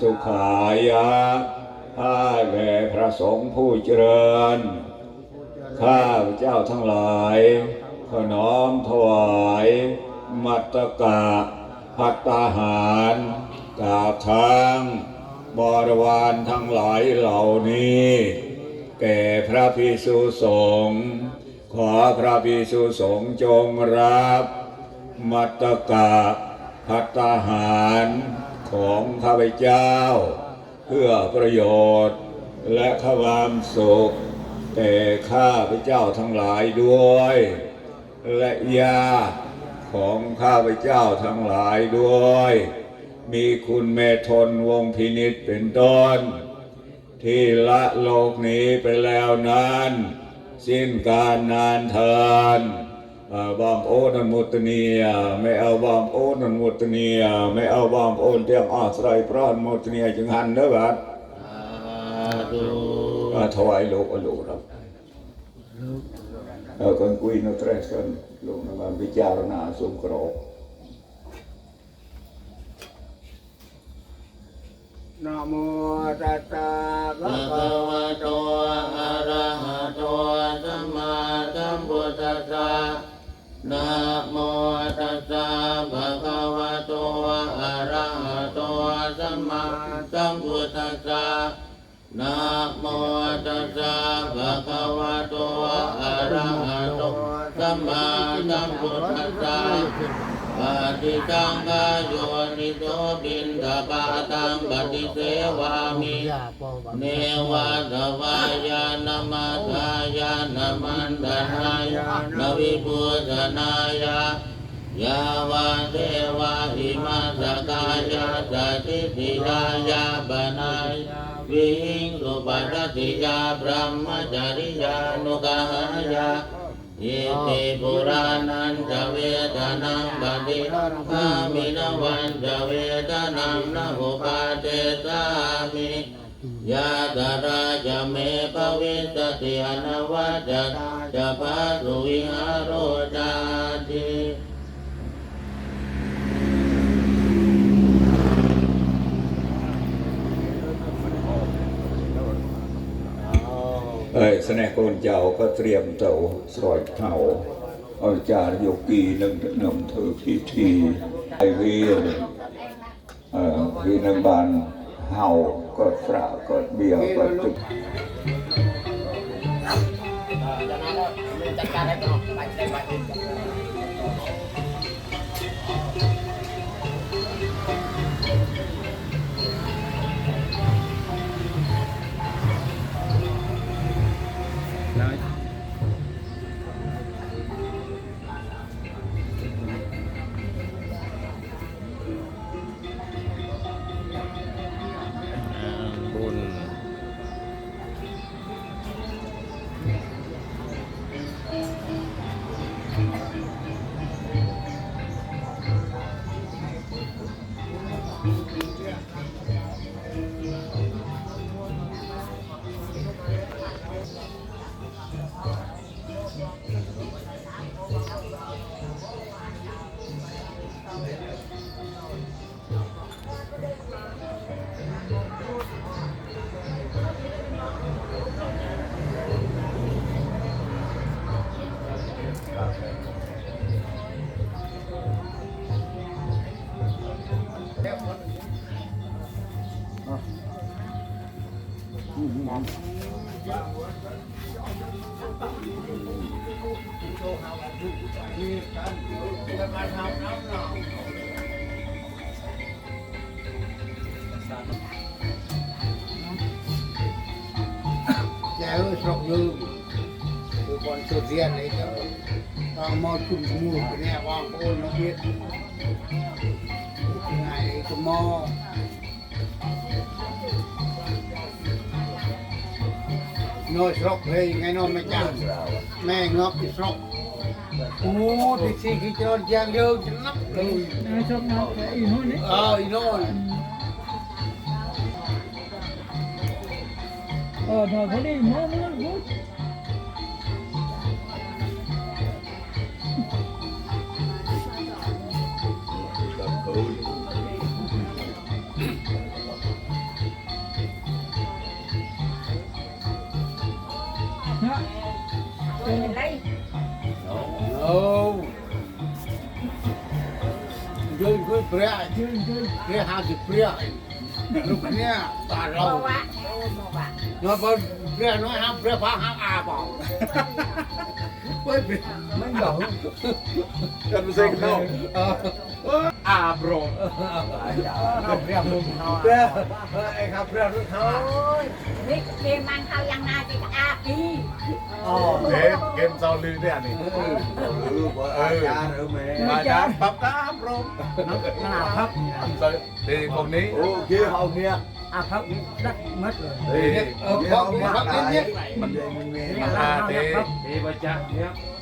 สุขายะข้าแด่พระสงฆ์ผู้เจริญ ข้าพเจ้าทั้งหลายขอน้อมถวาย มัตตกะพัตตาหารกาบทางบรวารทั้งหลายเหล่านี้ แก่พระพิสุสงฆ์ขอพระพิสุสงฆ์จงรับ มัตตกะพัตตาหาร ของข้าพเจ้า เพื่อประโยชน์และความสุขแก่ข้าพเจ้าทั้งหลายด้วย และญาติของข้าพเจ้าทั้งหลายด้วย มีคุณเมธนวงศ์พินิษเป็นต้น ที่ละโลกนี้ไปแล้วนั้น สิ้นการนานเทิน บางโอนันมุตเนียไม่เอาบางโอนันมุตเนียไม่เอาบางโอนเตียงอาศัยพระมุตเนียจึงหันเด้อบัดดูอ่าถวายโลกอโลครับเอาคนคุยนกเทรสกันลงมาพิจารณาสมกรอกนะโมตัสสะภะภะคะคะวะวะโตอะระหะโตสัมมาสัมพุทธัสสะ นะโมตัสสะภะคะวะโตอะระหะโตสัมมาสัมพุทธัสสะนะโมตัสสะภะคะวะโตอะระหะโต สัมมาสัมพุทธัสสะปฏิจังกายโยนิโสบินทบาตังปฏิเสวามิเนวะตวายานมัทายานมันตนายานวิปุตนายายาวะเทวะหิมาสกายาสติติยายาบนายวิหิงสุปัสสิยาพรหมจริยานุกหายา อิติปุรานันจเวทนังปฏิภามินวันจเวทนังนโภปาเตามิยาตราจะเมปวิสติอนวัจจะจะปาสุวิหารโรจาติ เอ้ยสนโกนเจ้าก็เตรียมเต่าสอยเท่าเอาจารย์โยกีนึ่งนึ่งเธอพิธีไอเวียนเแกเออสกยืมคือบอลสุดเรียนเลยเจ้าต้องมาชุมมู Ồ, thì xì khi cho giang đều chính lắm rồi. Nó chọc nó, in hôn đấy. Ờ, in hôn. Ờ, nó có đi, nó. รี้ยเรี้ยหาสิบเปรี้ยลูกเนี้ยตาเราบอกบอกเนาะเปรี้ยน้อยห้ามเปรี้ยฟ้าห้ามอาเปล่าไม่เป็นไม่หยอกันไปเซ็งเขา อาบรมเรียบงลุงเขาไอ้ครับเรียบงลุงเขานี่เกมมันเขายังนาจิกอาปีอ๋เกมเกมซาลือเนี่ยนี่เอออาจารย์เออแม่อาจารย์ปับตาอาบรมนะครับเด็คนนี้โอเคเขาเนี่ยอาพักดักมัดเลยเออพักเนี่ยมันมันมันอาเด็กเด็กประจักษ์เนี่ย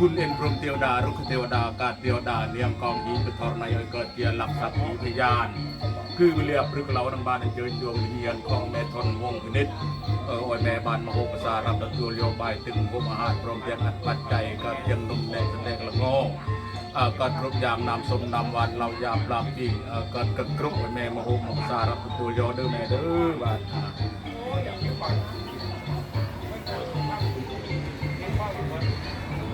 คุณเอ็นพรมเทวดารุกเทวดากาเทวดาเนียมกองหีปทรนายเกิดเตียหลักสักขีพยาน คือเลียปรึกเราดังบานเจอดวงวิญญาณของแม่ทนวงพินิษเอออ้ยแม่บานมโหภาษารับตัตัวโยบายตึงพมอาหารพร้อมเพียงอัดปัจจัยก็เพียงนุ่มแดงแสดงละงอ่อก็ครบยามนำสมนำวันเรายามปลาปีเอ่อก็กระกรุบแม่มโหภาษารับตัตัวโยเด้อแม่เด้อบาด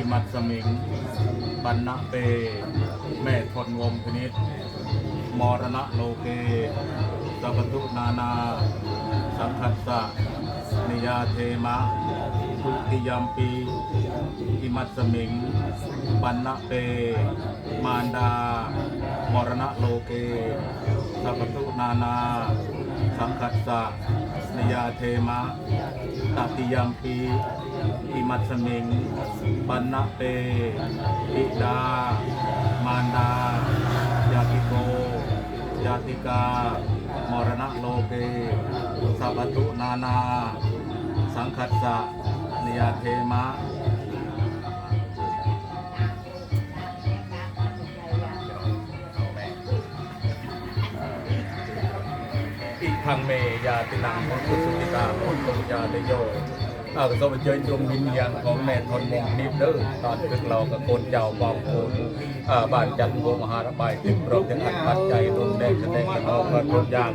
อิมัตสมิงปันนะเปแม่ทนวงพนิษมรณะโลเกสัพพทุนานา สังคัสสะนิยาเทมะทุติยมปีอิมัตสมิง ปันนะเป มารดา มรณะโลเกสัพพทุนานา สังคัสสะนิยาเทมะตติยมปีอิมัตสมิงปันนะเปปิดา มารดา ยาติโก ยาติกา มรณะโลเกสัพพทุนานา สังคัสสะนิยาเทมะ ทางเมยาตินังพุทธติกาพุทธยาเตโยเอาก็ต้องไปเจอดวงวิญญาณของแม่ทนมงนิบเด้อตอนตึกเรากับคนเจ้าบางคนอ่าบ้านจันทร์วงมหาระบายตึกพร้อมถึงอัดปัจจัยดวงแดงแสดงกันออกมาทุกอย่าง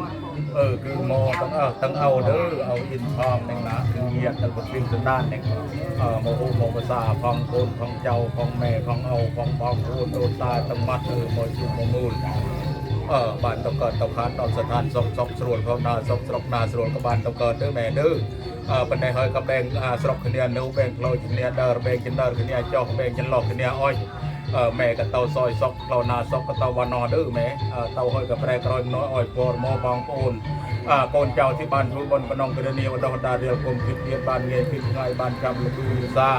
เออคือโมต้องเอาต้งเอาเด้อเอาอินทองแดงหนาคือเงียบตั้งแต่พิมพ์สนานแดงเออโมโหโมภาษาของโคนของเจ้าของแม่ของเอาของบางคนโดนตายต้งมัดเออโมชุมโมมูล บ้านต้องเกิดต้องคานต้องสถานสกสกสรวนของนาสกสรกนาสรวนกับบ้านต้องเกิดเด้อแม่เด้อเปันในเฮยกับแบงอาสรกขเนียนูแบงโลขเนียเดอร์แบงจินเดอร์ขเนียจอกแบงจินหลอกขเนียอ้อยแม่กับเตาซอยซอกเรานาซอกกับเตาวานอเด้อแม่เออเตาเฮยกับแปรกรอยน้อยอ้อยปอร์มอบางปูนอ่าโกนเจ้าที่บ้านทุบนกระนองกระเนียวดอกดาเรียวกลมพิษเพียบ้านเงี้ยพิษไงบ้านจำลูกซา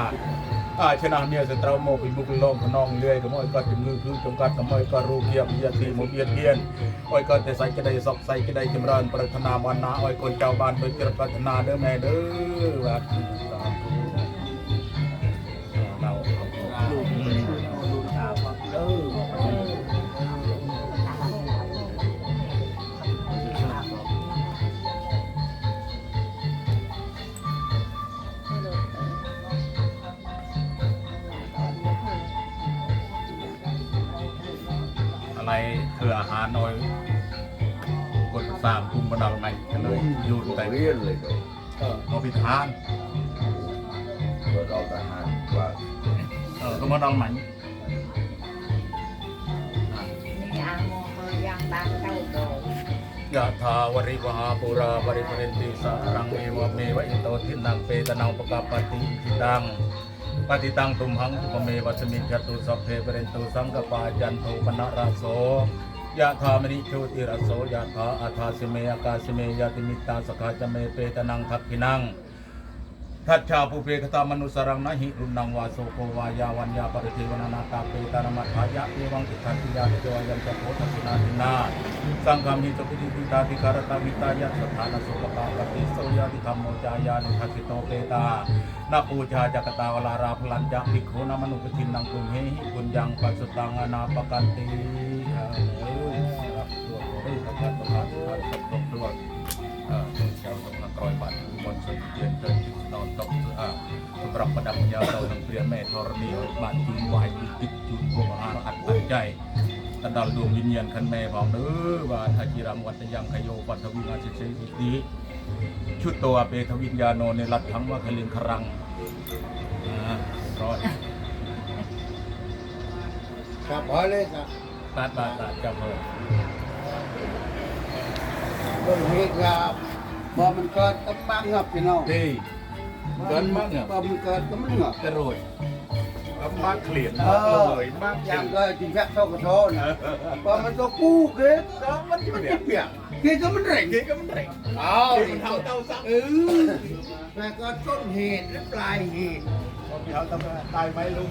អាឆ្នោះនេះសត្រូវមកពីមុខលោកខ្នងលាយទៅមកឲ្យគាត់ជំងឺគឺចំកាត់កម្អីគាត់រូបភាពវិទ្យាមកទៀតទៀតឲ្យគាត់តែសាច់ក្តីសុខសាច់ក្តីចម្រើនប្រាថ្នាបានណាឲ្យកូនចៅបានដូចចិត្តប្រាថ្នាទៅម៉ែទៅបាទ กันเลยอยูนแต่เรียนเลยก็เออเอาไปทานเปิดเอาทหารว่าเออก็มาดองไหนนี่อาโมเมยังบางเจ้าโดยะถาวริวหาปุราบริปเรนติสารังเอวะเมวะอิโตทินังเปตนังปะกาปฏิจิตังปฏิตังตุมหังสุปเมวัสมิจจตุสัพเพเปเรนตุสังกปาจันโทปนะราโส ยะธามณิโชติรสโสยะธาอาทาสิเมอากาสิเมยติมิตตาสกาจเมเปตนังทักขินังทัตชาภูเพคตามนุสรังนะหิรุนังวาโสโกวายาวันยาปริเทวนานาตาเปตานามัฏฐายะเอวังติทันติยาเจวายันจะโพธิสินาตินาสังฆามิจปิติติตาติการตาวิตายะสถานสุขปาปฏิโสยาติธรรมโมจายานิทัสสิโตเปตานาปูชาจักตาวลาราพลันจักภิกขุนามนุปทินนังกุมเหหิกุญยังปัสสตังอนาปกันติ รับตัวโอ้ยสัพพะสัพพะสัพพะสัพพะตัวเอ่อเจ้าสำนักร้อยบาทบนสุดาสำหรับประดับยาเราทั้งเพียแม่ธรณีบาทจูนวายติดจูนพวงอาอัดอัดใจตันดลดวงวิญญาณคันแม่ของเด้อบาทาจิรังวัตยังขยโยปัทวิงาเชเชสุติชุดตัวเปทวิญญาโนในรัฐทั้งว่าคลิงครังอ่าร้อยครับพอเลยครับ บาทบาทบาทเจ้าเพิ่มต้นเหตุครับบ่มันเกิดก็มังงับพี่น้องดีเกินมากเนี่ยบ่มันเกิดก็มันงับกระโรยมากเกลียดเอมากอเลยมากอจัย่างงก็จิแวะโซกโซนะบ่มันก็กู้เกิดก็มันจะเปียกเกิดก็มันเร่งเกก็มันเร่งเอาเกมันทำเต้าซักเออแต่ก็ต้นเหตุและปลายเหตุพี่เขาทำไมตายไหมลุง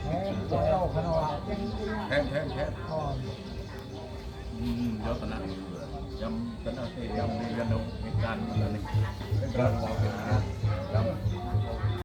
และปลายเหตุที่มารับมาใหม่เนี่ยชื่อแทนก็เอาขนมแทนแทนแทนอืมยศนะยำกันนะเอ้ยยำในยันเอาเหตุการณ์มันอะไรเป็นการวาง